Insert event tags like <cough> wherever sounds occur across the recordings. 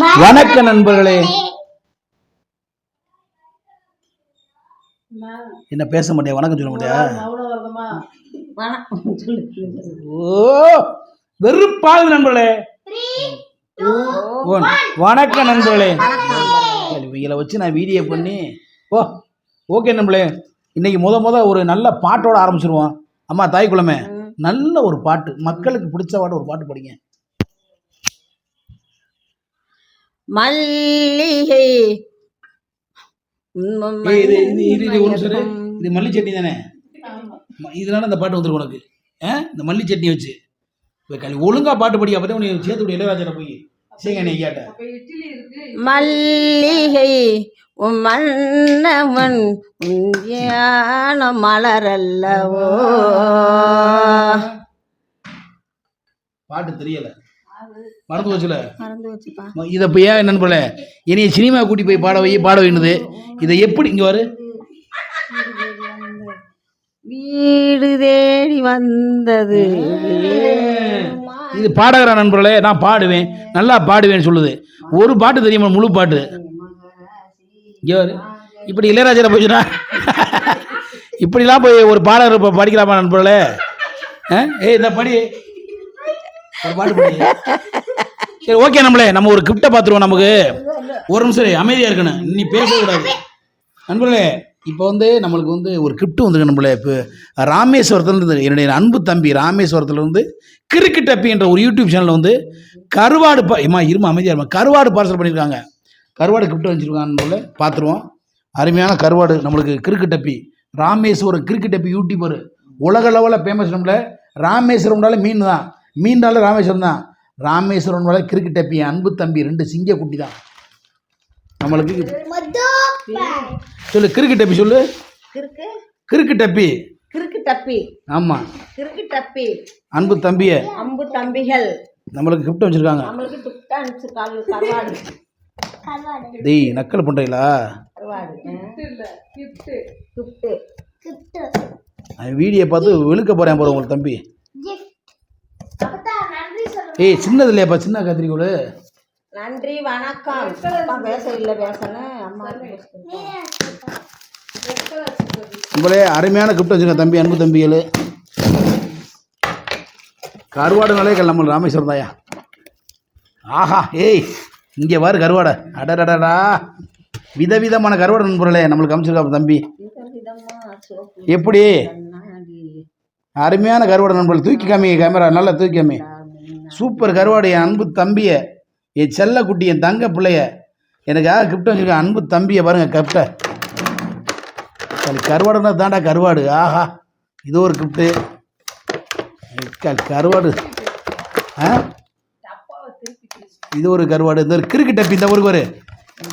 வணக்க நண்பர்களே. என்ன பேச மாட்டியா? வணக்கம் சொல்ல மாட்டியா? வணக்கம் ஓ வெறுப்பாகுது நண்பர்களே. ஓ, வணக்கம் நண்பர்களே. இவங்களை வச்சு நான் வீடியோ பண்ணி ஓ ஓகே நண்பர்களே. இன்னைக்கு முத முத ஒரு நல்ல பாட்டோட ஆரம்பிச்சிருவோம். அம்மா தாய் குலமே நல்ல ஒரு பாட்டு. மக்களுக்கு பிடிச்ச பாட்டு ஒரு பாட்டு படிங்க. மல்லிகை. இது மல்லி சட்னி தானே? இதனால இந்த பாட்டு வந்துருக்கு உனக்கு. ஆ? இந்த மல்லி சட்னி வச்சு. ஒழுங்கா பாட்டு படி அப்பதான் உனக்கு சேர்த்து விடு இளையராஜனை போய். சரிங்க நீ கேட்ட. மல்லிகை மன்னவன் ஞான மலரல்லவோ. பாட்டு தெரியல. மறந்து வச்சுப்பா. இதை இப்போ ஏன் என்னன்னு போல இனிய சினிமா கூட்டி போய் பாட வை பாட வைனது இதை எப்படி இங்கே வரு வீடு தேடி வந்தது. இது பாடகரா நண்பர்களே நான் பாடுவேன். நல்லா பாடுவேன்னு சொல்லுது. ஒரு பாட்டு தெரியுமா? முழு பாட்டு. இங்கே இப்படி இளையராஜாவில் போச்சுன்னா இப்படிலாம் போய் ஒரு பாடகர் இப்போ படிக்கலாமா நண்பர்களே? ஏய் இந்த படி. ஒரு பாட்டு படி. சரி ஓகே நம்மளே நம்ம ஒரு கிஃப்டை பார்த்துருவோம் நமக்கு. ஒரு நிமிஷம் அமைதியாக இருக்கணும். நீ பேசக்கூடாது நண்பர்களே இப்போ வந்து நம்மளுக்கு வந்து ஒரு கிஃப்ட் வந்துருக்கு நம்மளே இப்போ ராமேஸ்வரத்துலேருந்து என்னுடைய அன்பு தம்பி ராமேஸ்வரத்துலேருந்து கிரிக்கெட் டப்பி என்ற ஒரு யூடியூப் சேனலில் வந்து கருவாடு பா இம்மா இருமா அமைதியாக இருமா. கருவாடு பார்சல் பண்ணியிருக்காங்க. கருவாடு கிஃப்ட் வச்சுருக்காங்க நம்மள பார்த்துருவோம். அருமையான கருவாடு நம்மளுக்கு கிரிக்கெட் டப்பி. ராமேஸ்வரம் கிரிக்கெட் டப்பி யூடியூபர் உலக லெவலில் ஃபேமஸ் நம்மள ராமேஸ்வரம்னால மீன் தான். மீன்னால ராமேஸ்வரம் தான். ராமேஸ்வரம்னால கிறுக்கு டப்பி என் அன்பு தம்பி ரெண்டு சிங்க குட்டி தான் நம்மளுக்கு சொல்லு கிறுக்கு டப்பி சொல்லு. கிறுக்கு கிறுக்கு டப்பி. கிறுக்கு டப்பி. ஆமாம் கிறுக்கு டப்பி. அன்பு தம்பியை. அம்பு தம்பிகள். நம்மளுக்கு கிஃப்ட் வச்சுருக்காங்க நம்மளுக்கு துட்டா அனுப்பிச்சிருக்காங்க. கருவாடு. டேய் நக்கல் கருவாடு. அவன் வீடியோ பார்த்து வெளுக்க போகிறேன் போகிற உங்களுக்கு தம்பி. ஏய் சின்னது இல்லையாப்பா சின்ன கத்திரிக்கோள்? நன்றி வணக்கம். அப்பா பேச இல்லை பேசணும் அம்மா. உங்களே அருமையான கிஃப்ட் வச்சுருக்கேன் தம்பி அன்பு தம்பிகள் கருவாடுனாலே நம்ம ராமேஸ்வரம் தாயா? ஆஹா ஏய் இங்கே பாரு கருவாடை. அடடடடா. விதவிதமான கருவாடு நண்பர்களே நம்மளுக்கு அமைச்சிருக்கா தம்பி. எப்படி? அருமையான கருவாடு நண்பர்கள். தூக்கி காமி கேமரா நல்லா தூக்கி காமி. சூப்பர் கருவாடு என் அன்பு தம்பியை. என் செல்ல குட்டி என் தங்க பிள்ளைய. எனக்காக கிஃப்ட் வச்சுருக்கேன் அன்பு தம்பியை பாருங்க கிஃப்டை கருவாடுனா தாண்டா கருவாடு. ஆஹா இது ஒரு கிஃப்ட்டு கருவாடு. ஆ? இது ஒரு கருவாடு. இந்த ஒரு கிறுக்கு டப்பி இந்த ஒரு ஒரு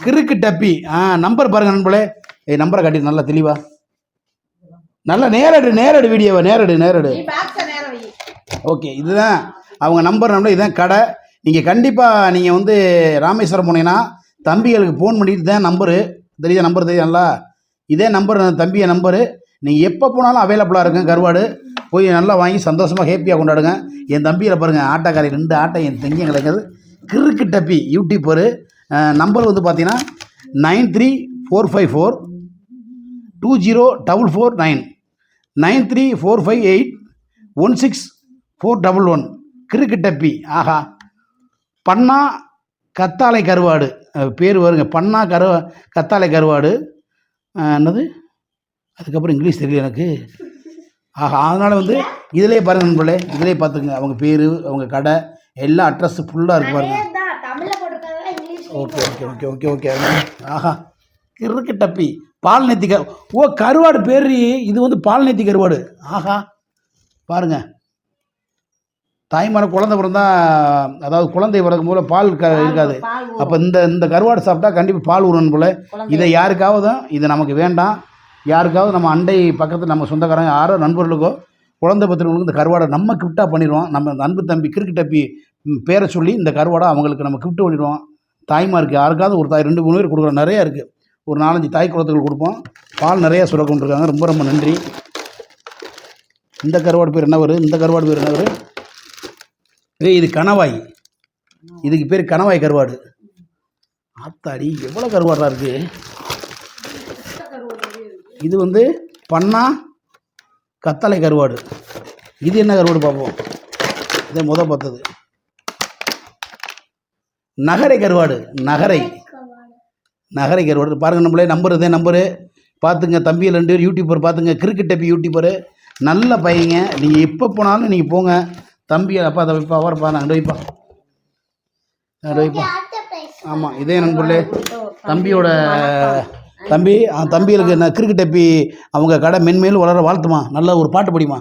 கிறுக்கு டப்பி. ஆ நம்பர் பாருங்க நண்பர்களே. ஏய் நம்பரை காட்டி நல்லா தெளிவா. நல்லா நேரடு நேரடு வீடியோவை நேரடு நேரடு. ஓகே இதுதான். அவங்க நம்பர் நம்பர் இதுதான் கடை. நீங்கள் கண்டிப்பாக நீங்கள் வந்து ராமேஸ்வரம் போனீங்கன்னா தம்பிகளுக்கு ஃபோன் பண்ணிட்டு தான் நம்பரு தெரியுதா நம்பர் தெரியும் நல்லா இதே நம்பர் தம்பியை நம்பரு நீங்கள் எப்போ போனாலும் அவைலபிளாக இருக்கும் கருவாடு. போய் நல்லா வாங்கி சந்தோஷமாக ஹேப்பியாக கொண்டாடுங்க. என் தம்பியில் பாருங்கள் ஆட்டக்காரி ரெண்டு ஆட்டை என் தங்கி கிடைக்கிறது. கிறுக்கு டப்பி யூடியூப்பரு நம்பர் வந்து பார்த்தீங்கன்னா nine three four five four two zero double four nine. Nine three four five eight one six four double one. கிறுக்கு டப்பி ஆஹா. பண்ணா கத்தாழை கருவாடு. பேர் வருங்க. பண்ணா கரு கத்தாழை கருவாடு. என்னது? அதுக்கப்புறம் இங்கிலீஷ் தெரியல எனக்கு. ஆஹா அதனால் வந்து இதிலே பாருங்க நண்பர்களே இதிலே பார்த்துங்க அவங்க பேர் அவங்க கடை எல்லா அட்ரஸ் ஃபுல்லாக இருக்கு பாருங்க. Okay okay okay okay okay. ஆஹா கிறுக்கு டப்பி பால் நெத்தி கரு ஓ கருவாடு பேர் இது வந்து பால் நெத்தி கருவாடு. ஆஹா பாருங்க. தாய்மான குழந்தை பிறந்தா அதாவது குழந்தை பிறக்கும் போல பால் க இருக்காது. அப்போ இந்த இந்த கருவாடு சாப்பிட்டா கண்டிப்பாக பால் ஊறணும் போல இதை யாருக்காவதும் இது நமக்கு வேண்டாம். யாருக்காவது நம்ம அண்டை பக்கத்தில் நம்ம சொந்தக்காரங்க யாரோ நண்பர்களுக்கோ குழந்தை பத்திரங்களுக்கு இந்த கருவாடை நம்ம கிஃப்டாக பண்ணிடுவோம். நம்ம அன்பு தம்பி கிறுக்கு டப்பி பேரை சொல்லி இந்த கருவாடை அவங்களுக்கு நம்ம கிஃப்ட் பண்ணிடுவோம். தாய்மாருக்கு யாருக்காவது ஒரு தாய் ரெண்டு மூணு பேர் கொடுக்குறோம் நிறையா இருக்குது ஒரு நாலஞ்சு தாய் குளத்துகள் கொடுப்போம். பால் நிறையா சுர கொண்டிருக்காங்க ரொம்ப ரொம்ப நன்றி. இந்த கருவாடு பேர் என்ன வரும் இந்த கருவாடு பேர் என்ன வரும் ஏய் இது கணவாய். இதுக்கு பேர் கணவாய் கருவாடு. ஆத்தாடி எவ்வளோ கருவாடா இருக்கு? இது வந்து பண்ணா கத்தலை கருவாடு. இது என்ன கருவாடு பார்ப்போம் இதை முத பார்த்தது. நகரை கருவாடு நகரை. நகரை கருவாடு. பாருங்க நம்மளே நம்பர் இதே நம்பரு. பார்த்துங்க தம்பி ரெண்டு பேர் யூடியூபர் பார்த்துங்க கிரிக்கெட் டப்பி யூடியூபரு நல்ல பையங்க. நீங்கள் எப்போ போனாலும் நீங்கள் போங்க. தம்பி அப்பா அதை வைப்பா அவரப்பா நான் வைப்பா அங்கே வைப்பா ஆமாம் இதே நண்பர்களே தம்பியோட தம்பி தம்பிகளுக்கு நான் கிரிக்கெட் டப்பி அவங்க கடை மென்மேலும் வளர வாழ்த்துமா? நல்ல ஒரு பாட்டு படிமா?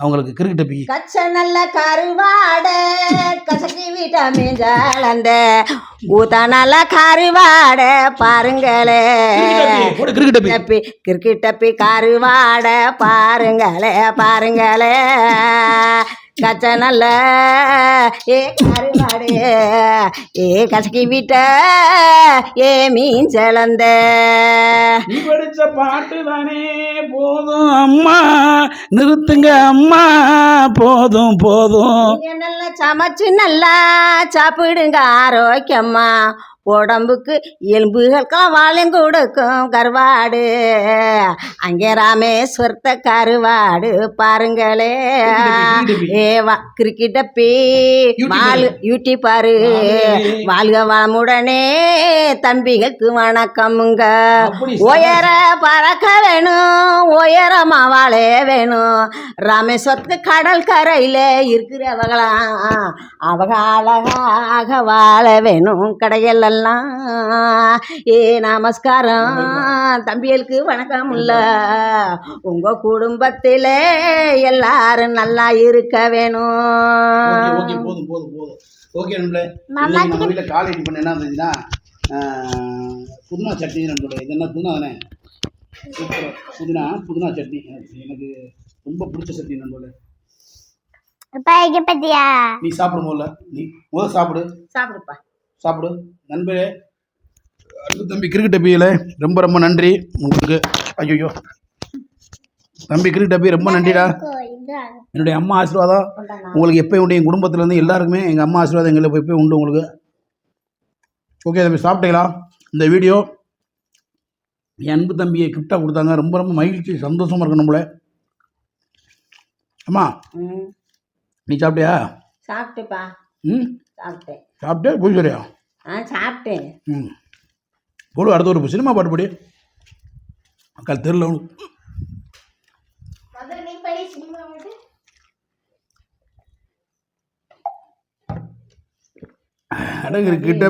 அவங்களுக்கு கிரிக்கெட் டப்பி. கச்ச நல்ல கருவாட கசக்கி விட்டமின் ஜலந்த ஊத்த நல்ல கருவாட பாருங்களே. கிரிக்கெட் டப்பி கிரிக்கெட் டப்பி கருவாட பாருங்களே பாருங்களே. கச்ச நல்ல ஏ கருவாடு ஏ கசக்கி விட்ட ஏ மீன் ஜலந்த நீ படிச்ச பாட்டு தானே போதும் அம்மா நிறுத்துங்க அம்மா போதும் போதும். நல்லா சமைச்சு நல்லா சாப்பிடுங்க ஆரோக்கியமா உடம்புக்கு எலும்புகளுக்கெல்லாம் வாழையும் கொடுக்கும் கருவாடு. அங்கே ராமேஸ்வரத்த கருவாடு பாருங்களே. <laughs> ஏ வா கிரிக்கெட்டப்பி வாழ் யூடியூப்பாரு வாழ்க வளமுடனே தம்பிகளுக்கு வணக்கமுங்க. உயர பறக்க வேணும் உயரமா வாழ வேணும். ராமேஸ்வரத்துக்கு கடல் கரையில் இருக்கிறவங்களாம் அவங்க அழகாக வாழ வேணும். கடைகளெல்லாம் ஏ நமஸ்காரம். தம்பிகளுக்கு வணக்கம் இல்ல உங்க குடும்பத்தில் எல்லாரும் நல்லா இருக்க ஓகே வேணும். போதும் போதும் போதும். ஓகே இன்னைக்கு நம்ம வீட்டில் காலை என்ன இருந்துச்சுன்னா புதினா சட்னி நண்பர்களே இது என்ன புதினா தானே? சூப்பர். புதினா புதினா சட்னி. எனக்கு- ரொம்ப பிடிச்ச சட்னி பத்தியா? நீ சாப்பிடு முதல்ல நீ முதல் சாப்பிடு. சாப்பிடுப்பா. சாப்பிடு. நண்பரே அடுத்து தம்பி கிரிக்கெட் டப்பியில் ரொம்ப ரொம்ப நன்றி. உங்களுக்கு ஐயோ தம்பி கிரிக்கெட் டப்பி ரொம்ப நன்றிடா. என்னுடைய அம்மா ஆசீர்வாதம். உங்களுக்கு எப்பயும் உண்டு. என் குடும்பத்துலேருந்து எல்லாருக்குமே எங்கள் அம்மா ஆசீர்வாதம் எங்களுக்கு எப்பயும் உண்டு உங்களுக்கு. ஓகே தம்பி சாப்பிட்டீங்களா? இந்த வீடியோ என் அன்பு தம்பியை கிஃப்டாக கொடுத்தாங்க. ரொம்ப ரொம்ப மகிழ்ச்சி சந்தோஷமாக இருக்கு நம்மள. அம்மா நீ சாப்பிட்டியா? சாப்பிட்டுப்பா. ம்? சாப்பிட்டேன். சாப்பிட்டே சரியா ஆ சாப்பிட்டேன். ம். போடு அடுத்த ஒரு சினிமா பாட்டு படி. அக்கா தெரியல உனக்கு அட கிரிக்கெட்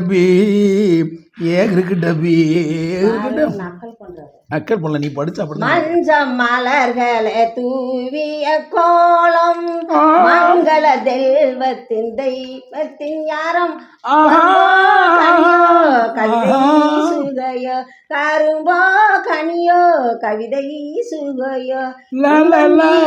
டப்பி ஏ கிரிக்கெட் டப்பி கிரிக்கெட் நக்கல் பண்ணல நீ படிச்ச அப்படிதான் மஞ்சள் மலர்களே தூவிய கோலம் மங்கள தெய்வத்தின் தெய்வத்தின் யாரம்? கவிதை சுகையோ கரும்போ கனியோ கவிதை சுகையோ.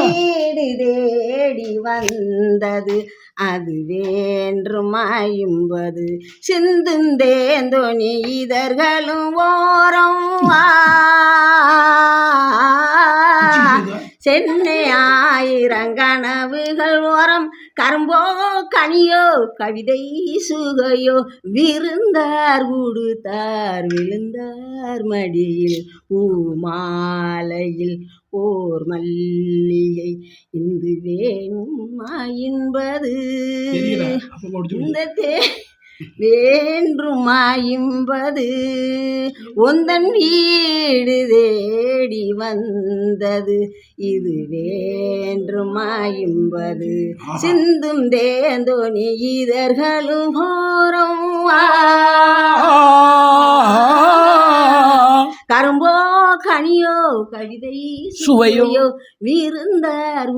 வீடு தேடி வந்தது அது வேண்டுமாயும்பது சிந்துந்தேந்தோனி இதர்களும் ஓரம் சென்னை ஆயிரம் கனவுகள் ஓரம். கரும்போ கனியோ கவிதை சுகையோ விருந்தார் உடுத்தார் விழுந்தார் மடியில் பூமாலையில் ஓர் மல்லிகை. இந்து வேணுமா என்பது இந்த தே வேண்டுமாயிம்பது உந்தன் வீடு தேடி வந்தது. இது வேண்டுமாயிம்பது சிந்தும் தேந்தோனி இதர்களும் போரம் கரும்போ கனியோ கவிதை சுவையோ, விருந்தார்.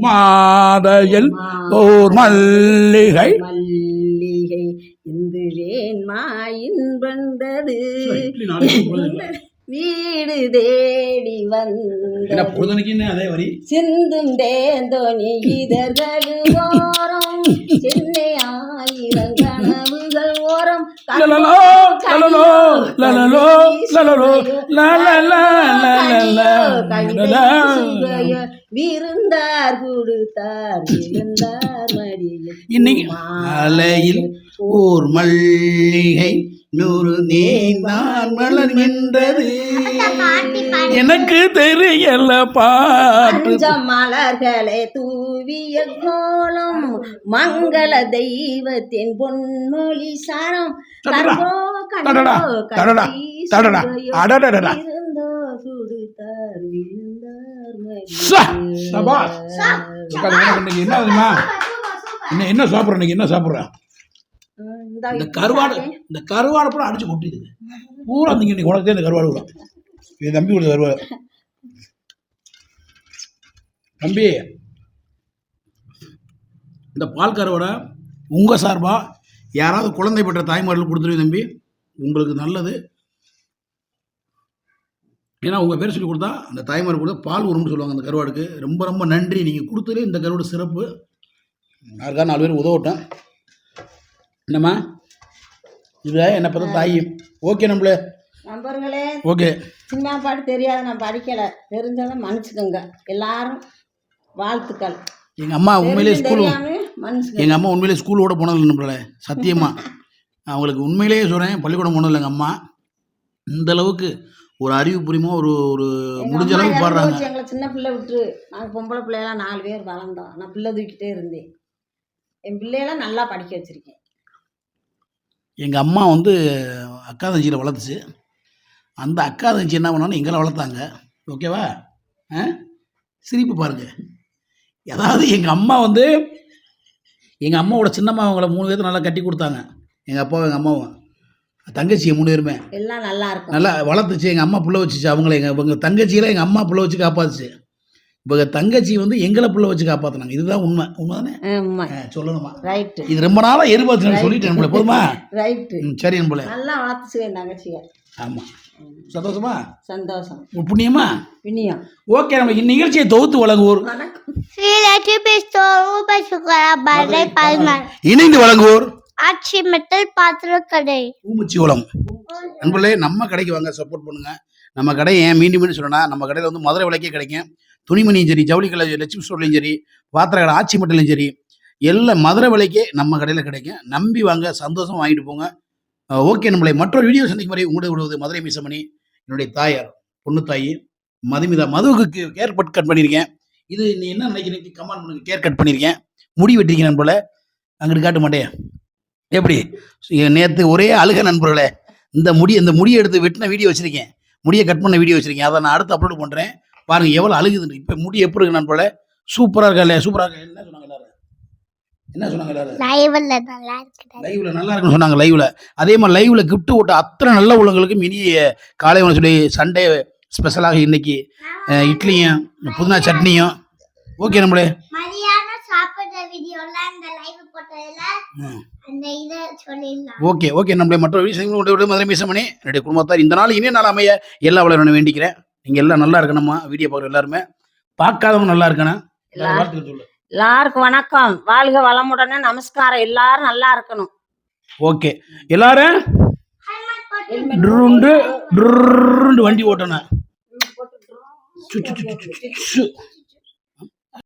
மாதையில் ஓர் மல்லிகை. மல்லிகை இந்து வேண்மாயின் வந்தது. வீடு தேடி வந்த சிந்தும் தேந்தோனி இதழ்கள் ஓரம். சென்னை ஆயிரம் விருந்தார் கொடுத்தார் விருந்தார் மடியில் அலையில் ஓர் மல்லிகை நூறு நேர்ந்தான் மலர்கின்றது எனக்கு தெரியல பாட்டு. பஞ்ச மலர்களே தூவிய கோலம். மங்கள தெய்வத்தின் பொன்மொழி சாரம். என்ன என்ன சாப்பிட்ற என்ன சாப்பிட்ற? இந்தா கருவாடு. இந்த கருவாடு பூரா அடிச்சு கொட்டிடுது. <laughs> பூரா நீங்க இன்னைக்கு உனக்கு இந்த கருவாடு விடும். இது தம்பி கொடுத்த கருவாடு. தம்பி இந்த பால் கருவாடை உங்க சார்பா? யாராவது குழந்தை பெற்ற தாய்மார்கள் கொடுத்துருவீங்க தம்பி. உங்களுக்கு நல்லது. ஏன்னா உங்கள் பேர் சொல்லி கொடுத்தா அந்த தாய்மார் கொடுத்தா பால் வரும்னு சொல்லுவாங்க அந்த கருவாடுக்கு. ரொம்ப ரொம்ப நன்றி. நீங்கள் கொடுத்ததே இந்த கருவாடு சிறப்பு. யாருக்கா நாலு பேர் உதவட்டும் என்னம்மா? இது என்னை பார்த்தா தாய்? ஓகே நம்மளே. நண்பர்களே ஓகே. சினிமா பாட்டு தெரியாது நான் படிக்கல. தெரிஞ்சதை மன்னிச்சுக்கோங்க. எல்லாரும் வாழ்த்துக்கள். எங்கள் அம்மா உண்மையிலே ஸ்கூல் எங்கள் அம்மா உண்மையிலே ஸ்கூலோட போனதில்லை நம்மள. சத்தியமாக அவங்களுக்கு உண்மையிலேயே சொல்கிறேன் பள்ளிக்கூடம் போனதில்லை எங்கள் அம்மா. இந்த அளவுக்கு ஒரு அறிவு புரியுமோ ஒரு ஒரு முடிஞ்ச அளவுக்கு பாடுறாங்க. எங்களை சின்ன பிள்ளை விட்டு நாங்கள் பொம்பளை பிள்ளையெல்லாம் நாலு பேர் வளர்ந்தோம். நான் பிள்ளை தூக்கிட்டே இருந்தேன். என் பிள்ளையெல்லாம் நல்லா படிக்க வச்சிருக்கேன். எங்கள் அம்மா வந்து அக்கா தங்கச்சியில் வளர்த்துச்சு. அந்த அக்கா தங்கச்சி என்ன பண்ணாலும் எங்களை வளர்த்தாங்க. ஓகேவா? ஆ? சிரிப்பு பாருங்க. அதாவது எங்கள் அம்மா வந்து எங்கள் அம்மாவோட சின்னம்மா அவங்கள மூணு பேர்த்து நல்லா கட்டி கொடுத்தாங்க. எங்கள் அப்பாவும் எங்கள் அம்மாவும். தங்கச்சி மூணு பேருமே. எல்லாம் நல்லா இருக்கும். நல்லா வளர்த்துச்சு. எங்கள் அம்மா புள்ள வச்சுச்சு. அவங்கள எங்கள் இவங்க தங்கச்சியில் எங்கள் அம்மா புள்ள வச்சு காப்பாத்துச்சு. இப்போ தங்கச்சி வந்து எங்களை புள்ள வச்சு காப்பாற்றினாங்க இதுதான் உண்மை. உண்மை தானே சொல்லணுமா? ரைட்டு இது ரொம்ப நாளாக எதிர்பார்த்து சொல்லிட்டேன் நம்மள போதுமா? ரைட்டு சரி நம்மள நல்லா வளர்த்துச்சு என் தங்கச்சிய. ஆமாம் சந்தோஷமா? சந்தோஷம். புண்ணியமா? பின்னியம் ஓகே நம்ம இந்நிகழ்ச்சியை தொகுத்து வழங்குவோர். இணைந்து வழங்குவோர். ஆட்சி மெட்டல் பாத்திரக்கடை. ஊமுச்சிகுளம் நண்பர்களே நம்ம கடைக்கு வாங்க சப்போர்ட் பண்ணுங்க. நம்ம கடை ஏன் மீண்டும் மீண்டும் சொல்லணும்னா நம்ம கடையில் வந்து மதுரை விலைக்கே கிடைக்கும். துணிமணியும் சரி ஜவுளி கடை லட்சுமி ஸ்டோர்லையும் சரி பாத்திர கடை ஆச்சி மட்டலையும் சரி எல்லாம் மதுரை விலைக்கே நம்ம கடையில் கிடைக்கும். நம்பி வாங்க சந்தோஷம் வாங்கிட்டு போங்க. ஓகே நம்மளை மற்றொரு வீடியோ சந்திக்கும் வரை உங்களை விடுவது மதுரை மீசமணி என்னுடைய தாயார் பொண்ணு தாயி மதுமிதா மதுவுக்கு கேர் கட் கட் பண்ணியிருக்கேன். இது நீ என்ன நினைக்கிறீங்க? கமெண்ட் பண்ணுங்க கேர் கட் பண்ணியிருக்கேன். முடி வெட்டிருக்கேன் போல. அங்கிட்டு காட்ட மாட்டேன். எப்படி? நேற்று ஒரே அழுக நண்பர்களே. இந்த முடி இந்த முடியை எடுத்து வெட்டின வீடியோ வச்சுருக்கேன். முடியை கட் பண்ண வீடியோ வச்சுருக்கேன். அதை நான் அடுத்து அப்லோட் பண்ணுறேன் பாருங்க எவ்வளோ அழுகுதுன்னு. இப்போ முடி எப்படி இருக்கு நண்பர்களே சூப்பராக இருக்கா இல்லையா? சூப்பராக இருக்கா? என்ன சொன்னாங்க எல்லாரும்? என்ன சொன்னாங்க லைவ்ல நல்லா இருக்குன்னு சொன்னாங்க லைவ்ல அதே மாதிரி லைவ்ல கிஃப்ட் ஓட்ட அத்தனை நல்ல உள்ளவங்களுக்கும் இனிய காலை உணவு சொல்லி சண்டே ஸ்பெஷலாக இன்னைக்கு இட்லியும் புதினா சட்னியும். ஓகே நம்மளே. ஓகே ஓகே நம்மளே மற்றொரு மதுரை மீசமணி என்னுடைய குடும்பத்தார் இந்த நாள் இனிய நாள் அமைய எல்லா வளரணும் வேண்டிக்கிறேன். நீங்கள் எல்லாம் நல்லா இருக்கணுமா? வீடியோ பார்க்குற எல்லாருமே பார்க்காதவங்க நல்லா இருக்கணும். வாழ்த்துக்கள் சொல்லு. எல்லாருக்கும் வணக்கம். வாழ்க வளமுடனே நமஸ்காரம். எல்லாரும் நல்லா இருக்கணும். ஓகே. எல்லாரும் டுருண்டு டுருண்டு வண்டி ஓட்டணும்.